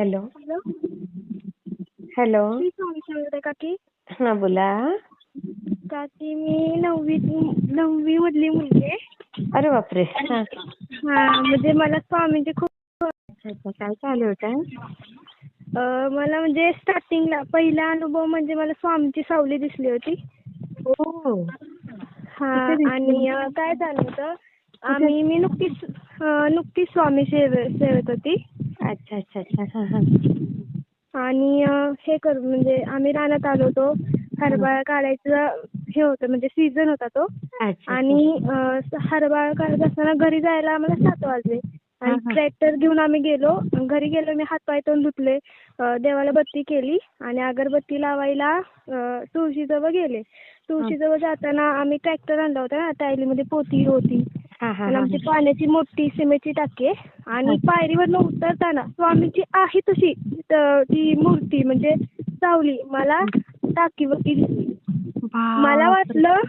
Hello. Hello. Hello. मी स्वामी समर्थ काकी हा बोला. काकी मी नववी नववी मधली मुलगी आहे. अरे बापरे. हा. म्हणजे मला स्वामींचे खूप काय चालू होतं मला म्हणजे स्टार्टिंगला पहिला अनुभव म्हणजे मला स्वामींची सावली दिसली होती. हो हा? आणि काय झालं होतं? आम्ही मी नुकतीच नुकतीच स्वामी सेवे सेवेत होती. अच्छा अच्छा अच्छा. हा हा. आणि अं, हे कर म्हणजे आम्ही रानात आलो होतो. हरभरा काढायचं हे होतं म्हणजे सीझन होता तो. अच्छा आणि अं, हरभरा काढत असताना घरी जायला आम्हाला सात वाजले. आणि हा, हा. ट्रॅक्टर घेऊन आम्ही गेलो. घरी गेलो मी हातपाय तोंड धुतले. अं, देवाला बत्ती केली. आणि अगरबत्ती लावायला अं, तुळशीजवळ गेले. तुळशीजवळ जाताना आम्ही ट्रॅक्टर आणला होता ना टायलीमध्ये पोती होती. हा हा आणि हा आमची पाण्याची मोठी सिमेंटची टाकी आहे. आणि पायरीवरनं उतरताना स्वामीची आहे तशी त- ती मूर्ती म्हणजे सावली. मला टाकीवरती दिसली मला वाटलं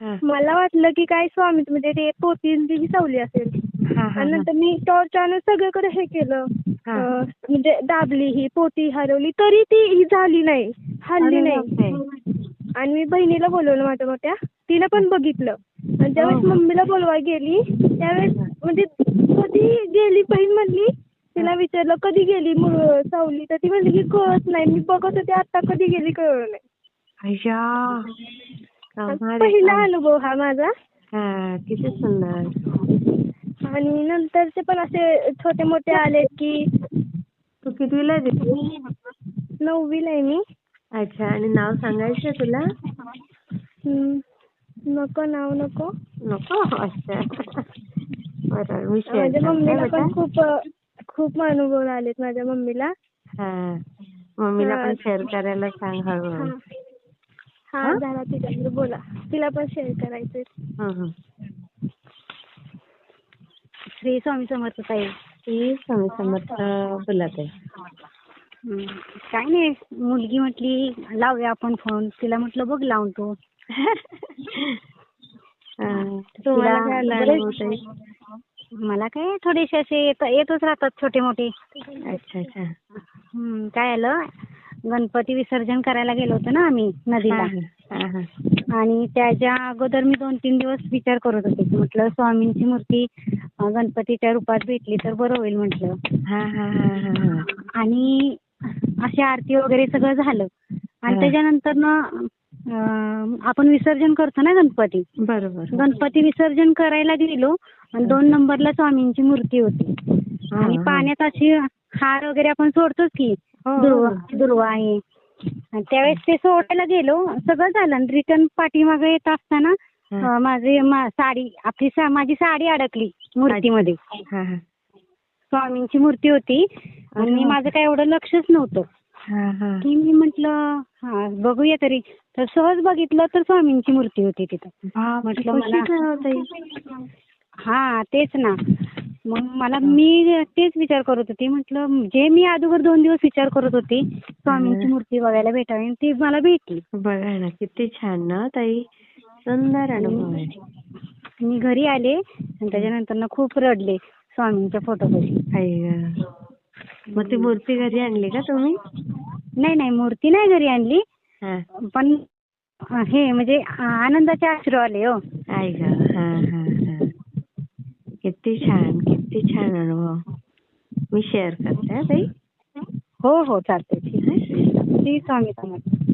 हा. मला वाटलं की काय स्वामी म्हणजे ते पोतींची सावली असेल. हा हा आणि नंतर मी टॉर्च आणून सगळीकडे हे केलं. हा. अं, म्हणजे दाबली ही पोती हरवली तरी ती ही झाली नाही हल्ली अरे नाही. आणि मी बहिणीला बोलवलं माझ्या मोठ्या. तिनं पण बघितलं. आणि ज्यावेळेस. मम्मीला बोलवाय गेली त्यावेळेस म्हणजे कधी गेली बहीण म्हणली तिला विचारलं कधी गेली सावली तर ती म्हणली की कळत नाही मी बघत होते आता कधी गेली कळलं नाही अय्या. पहिला. अनुभव हा माझा हा किती सुंदर आणि नंतरचे पण असे छोटे मोठे आले की तू कितवीला आहे दीदी? नववीला आहे मी अच्छा आणि नाव सांगायचं तुला हम्म. नको नाव नको. नको? अच्छा. बरं मी शेअर माझ्या करते मम्मीला बेटा पण खूप खूप अनुभव आलेत माझ्या मम्मीला. हा. मम्मीला. पण शेअर करायला सांग हा हळूहळू. हा. हा? झाला तिच्याकडे बोला. तिला पण शेअर करायचंय. हं, हं. श्री स्वामी समर्थ ताई. ती स्वामी समर्थ बोलत आहे काय नाही मुलगी म्हटली लावूया आपण फोन तिला म्हटलं बघ लावून तू. तुम्हाला काय आला अनुभव ताई? मला काय थोडेसे असे येत येतच राहतात छोटे मोठे अच्छा अच्छा हम्म, काय आलं गणपती विसर्जन करायला गेलो होतो ना आम्ही नदीला हा, हा, हा. आणि त्याच्या अगोदर मी दोन तीन दिवस विचार करत होते की म्हटलं स्वामींची मूर्ती अं, गणपतीच्या रूपात भेटली तर बरं होईल म्हटलं हा, हा, हा, हा, हा. आणि अशी आरती वगैरे सगळं झालं आणि हा. त्याच्यानंतर ना आपण विसर्जन करतो ना गणपती? बरोबर. गणपती विसर्जन करायला गेलो आणि दोन नंबरला स्वामींची मूर्ती होती. आणि. पाण्यात अशी हार वगैरे आपण सोडतोच की हो, दुर्वा हो. आहे. आणि त्यावेळेस ते सोडायला गेलो. सगळं झालं आणि रिटर्न पाठीमागे येत असताना माझी साडी आपली माझी साडी अडकली मूर्तीमध्ये. हा, हा. स्वामींची मूर्ती होती. आणि माझं काय एवढं लक्षच नव्हतं. की मी म्हटलं हा बघूया तरी. तर सहज बघितलं तर स्वामींची मूर्ती होती तिथं. म्हटलं मला- हो तेच ना. मग मला मी तेच विचार करत होते. म्हटलं जे मी अगोदर दोन दिवस विचार करत होते स्वामींची मूर्ती बघायला भेटावी ती मला भेटली. बघा ना किती छान ना ताई. सुंदर अनुभव आहे. मी घरी आले आणि त्याच्यानंतर ना खूप रडले स्वामींच्या गं. मग ती मूर्ती घरी आणली का तुम्ही? नाही नाही मूर्ती नाही घरी आणली. हा. पण हे म्हणजे आनंदाचे अश्रू आले हो. आई ग हा हा हा. किती छान किती छान अनुभव. मी शेअर करते हा ताई. हो हो चालतंय. ठीक आहे. श्री स्वामी समर्थ.